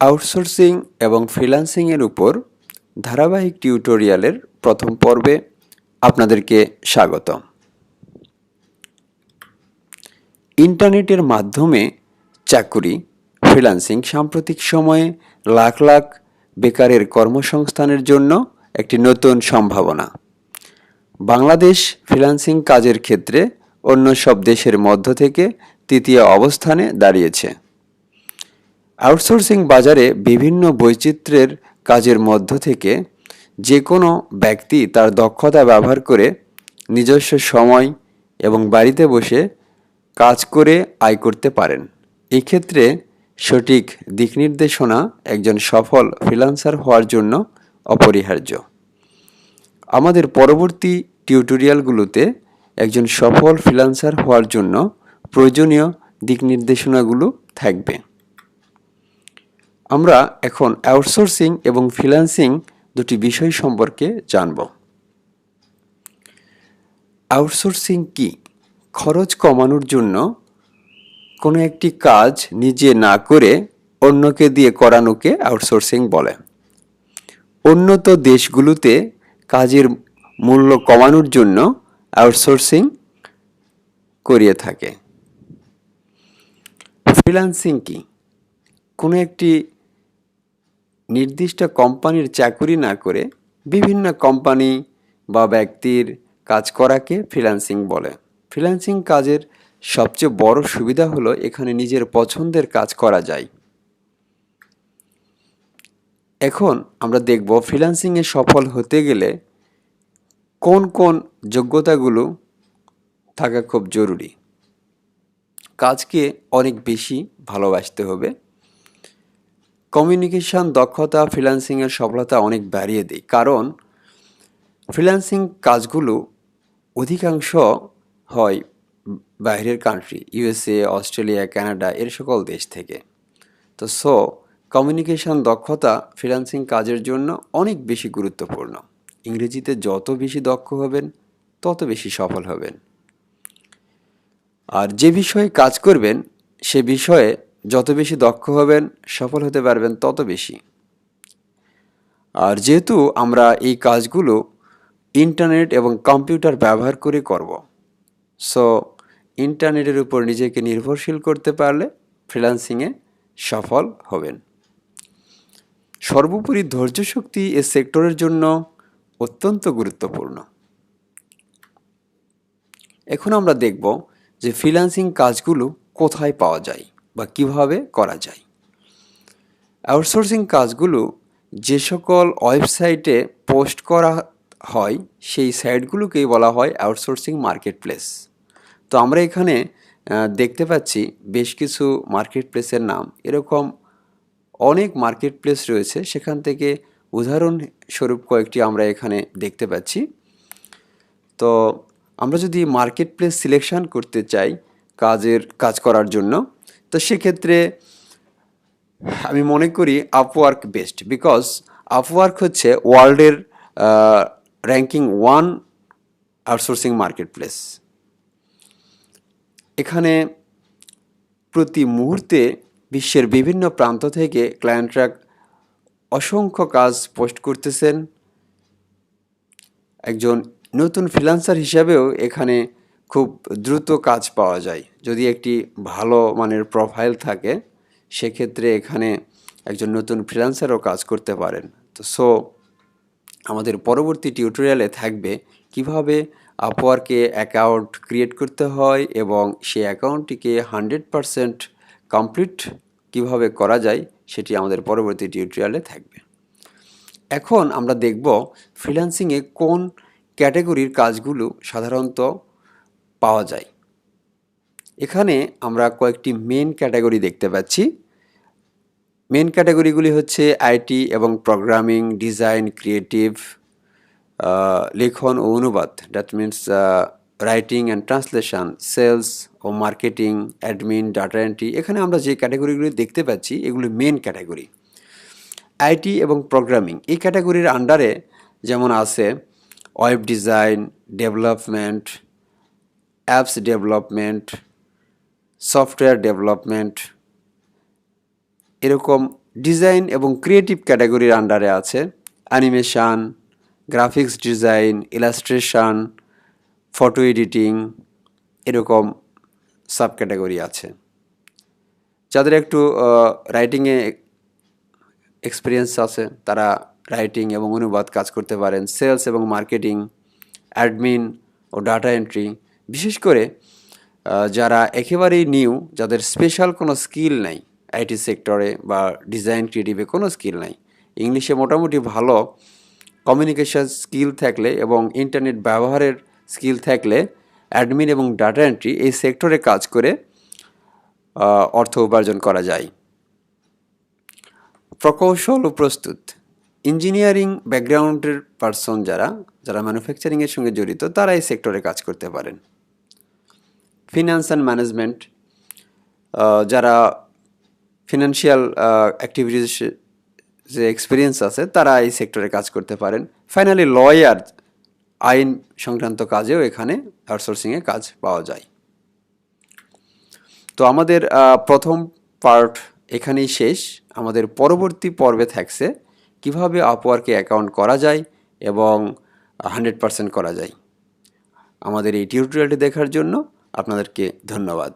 Outsourcing এবং ফ্রিল্যান্সিংয়ের উপর ধারাবাহিক টিউটোরিয়ালের প্রথম পর্বে আপনাদেরকে স্বাগতম। ইন্টারনেটের মাধ্যমে চাকুরি, ফ্রিল্যান্সিং সাম্প্রতিক সময়ে লাখ লাখ বেকারের কর্মসংস্থানের জন্য একটি নতুন সম্ভাবনা। বাংলাদেশ ফ্রিল্যান্সিং কাজের ক্ষেত্রে অন্য সব দেশের মধ্য থেকে তৃতীয় অবস্থানে দাঁড়িয়েছে। আউটসোর্সিং বাজারে বিভিন্ন বৈচিত্র্যের কাজের মধ্য থেকে যে কোনো ব্যক্তি তার দক্ষতা ব্যবহার করে নিজস্ব সময় এবং বাড়িতে বসে কাজ করে আয় করতে পারেন। এক্ষেত্রে সঠিক দিক নির্দেশনা একজন সফল ফ্রিল্যান্সার হওয়ার জন্য অপরিহার্য। আমাদের পরবর্তী টিউটোরিয়ালগুলোতে একজন সফল ফ্রিল্যান্সার হওয়ার জন্য প্রয়োজনীয় দিক নির্দেশনাগুলো থাকবে। আমরা এখন আউটসোর্সিং এবং ফ্রিল্যান্সিং দুটি বিষয় সম্পর্কে জানব। আউটসোর্সিং কি? খরচ কমানোর জন্য কোনো একটি কাজ নিজে না করে অন্যকে দিয়ে করানোকে আউটসোর্সিং বলে। উন্নত দেশগুলোতে কাজের মূল্য কমানোর জন্য আউটসোর্সিং করিয়ে থাকে। ফ্রিল্যান্সিং কি? কোনো একটি নির্দিষ্ট কোম্পানির চাকুরি না করে বিভিন্ন কোম্পানি বা ব্যক্তির কাজ করাকে ফ্রিল্যান্সিং বলে। ফ্রিল্যান্সিং কাজের সবচেয়ে বড় সুবিধা হলো এখানে নিজের পছন্দের কাজ করা যায়। এখন আমরা দেখব ফ্রিল্যান্সিংয়ে সফল হতে গেলে কোন কোন যোগ্যতাগুলো থাকা খুব জরুরি। কাজকে অনেক বেশি ভালোবাসতে হবে। কমিউনিকেশন দক্ষতা ফ্রিল্যান্সিংয়ের সফলতা অনেক বাড়িয়ে দেয়। কারণ ফ্রিল্যান্সিং কাজগুলো অধিকাংশ হয় বাইরের কান্ট্রি ইউএসএ অস্ট্রেলিয়া কানাডা এর সকল দেশ থেকে। তো সো কমিউনিকেশন দক্ষতা ফ্রিল্যান্সিং কাজের জন্য অনেক বেশি গুরুত্বপূর্ণ। ইংরেজিতে যত বেশি দক্ষ হবেন, তত বেশি সফল হবেন। আর যে বিষয়ে কাজ করবেন, সে বিষয়ে যত বেশি দক্ষ হবেন, সফল হতে পারবেন তত বেশি। আর যেহেতু আমরা এই কাজগুলো ইন্টারনেট এবং কম্পিউটার ব্যবহার করে করব, সো ইন্টারনেটের উপর নিজেকে নির্ভরশীল করতে পারলে ফ্রিল্যান্সিংয়ে সফল হবেন। সর্বোপরি ধৈর্য শক্তি এ সেক্টরের জন্য অত্যন্ত গুরুত্বপূর্ণ। এখন আমরা দেখব যে ফ্রিল্যান্সিং কাজগুলো কোথায় পাওয়া যায়। বা কীভাবে করা যায়। আউটসোর্সিং কাজগুলো যে সকল ওয়েবসাইটে পোস্ট করা হয়, সেই সাইটগুলোকেই বলা হয় আউটসোর্সিং মার্কেট প্লেস তো আমরা এখানে দেখতে পাচ্ছি বেশ কিছু মার্কেট প্লেসের নাম। এরকম অনেক মার্কেট প্লেস রয়েছে। সেখান থেকে উদাহরণস্বরূপ কয়েকটি আমরা এখানে দেখতে পাচ্ছি। তো আমরা যদি মার্কেট প্লেস সিলেকশন করতে চাই কাজের, কাজ করার জন্য তো সেক্ষেত্রে আমি মনে করি আপওয়ার্ক বেস্ট বিকজ আপওয়ার্ক হচ্ছে ওয়ার্ল্ডের ranking one outsourcing marketplace এখানে প্রতি মুহূর্তে বিশ্বের বিভিন্ন প্রান্ত থেকে ক্লায়েন্টরা অসংখ্য কাজ পোস্ট করতেছেন। একজন নতুন ফ্রিলান্সার হিসাবেও এখানে খুব দ্রুত কাজ পাওয়া যায়। যদি একটি ভালো মানের প্রোফাইল থাকে, সেক্ষেত্রে এখানে একজন নতুন ফ্রিলান্সারও কাজ করতে পারেন। তো সো আমাদের পরবর্তী টিউটোরিয়ালে থাকবে কীভাবে আপওয়ার্কে অ্যাকাউন্ট ক্রিয়েট করতে হয় এবং সেই অ্যাকাউন্টটিকে হান্ড্রেড পারসেন্ট কমপ্লিট কীভাবে করা যায়, সেটি আমাদের পরবর্তী টিউটোরিয়ালে থাকবে। এখন আমরা দেখব ফ্রিল্যান্সিংয়ে কোন ক্যাটাগরির কাজগুলো সাধারণত পাওয়া যায়। এখানে আমরা কয়েকটি মেন ক্যাটাগরি দেখতে পাচ্ছি। মেন ক্যাটাগরিগুলি হচ্ছে আইটি এবং প্রোগ্রামিং ডিজাইন ক্রিয়েটিভ লেখন ও অনুবাদ। That means writing and translation sales O marketing admin data entry এখানে আমরা যে ক্যাটাগরিগুলি দেখতে পাচ্ছি, এগুলি মেন ক্যাটাগরি আইটি এবং প্রোগ্রামিং এই ক্যাটাগরির আন্ডারে যেমন আছে web design development apps development software development এরকম ডিজাইন এবং ক্রিয়েটিভ ক্যাটাগরির আন্ডারে আছে। Animation graphics design illustration photo editing এরকম সাব ক্যাটাগরি আছে। যাদের একটু রাইটিংয়ে এক্সপিরিয়েন্স আছে, তারা রাইটিং এবং অনুবাদ কাজ করতে পারেন। সেলস এবং মার্কেটিং অ্যাডমিন ও ডাটা এন্ট্রি বিশেষ করে যারা একেবারেই নিউ, যাদের স্পেশাল কোনো স্কিল নাই আইটি সেক্টরে বা ডিজাইন ক্রিয়েটিভে কোনো স্কিল নাই ইংলিশে মোটামুটি ভালো কমিউনিকেশন স্কিল থাকলে এবং ইন্টারনেট ব্যবহারের স্কিল থাকলে অ্যাডমিন এবং ডাটা এন্ট্রি এই সেক্টরে কাজ করে অর্থ উপার্জন করা যায়। প্রকৌশল ও প্রস্তুত। ইঞ্জিনিয়ারিং ব্যাকগ্রাউন্ডের পার্সন যারা যারা ম্যানুফ্যাকচারিংয়ের সঙ্গে জড়িত, তারা এই সেক্টরে কাজ করতে পারেন। ফিনান্স অ্যান্ড ম্যানেজমেন্ট যারা ফিনান্সিয়াল অ্যাক্টিভিটিস যে এক্সপিরিয়েন্স আছে, তারা এই সেক্টরে কাজ করতে পারেন। ফাইনালি লয়ার আইন সংক্রান্ত কাজেও এখানে আউটসোর্সিংয়ে কাজ পাওয়া যায়। তো আমাদের প্রথম পার্ট এখানেই শেষ। আমাদের পরবর্তী পর্বে থাকছে কীভাবে আপওয়ার্কে অ্যাকাউন্ট করা যায় এবং হান্ড্রেড পার্সেন্ট করা যায়। আমাদের এই টিউটোরিয়ালটি দেখার জন্য আপনাদেরকে ধন্যবাদ।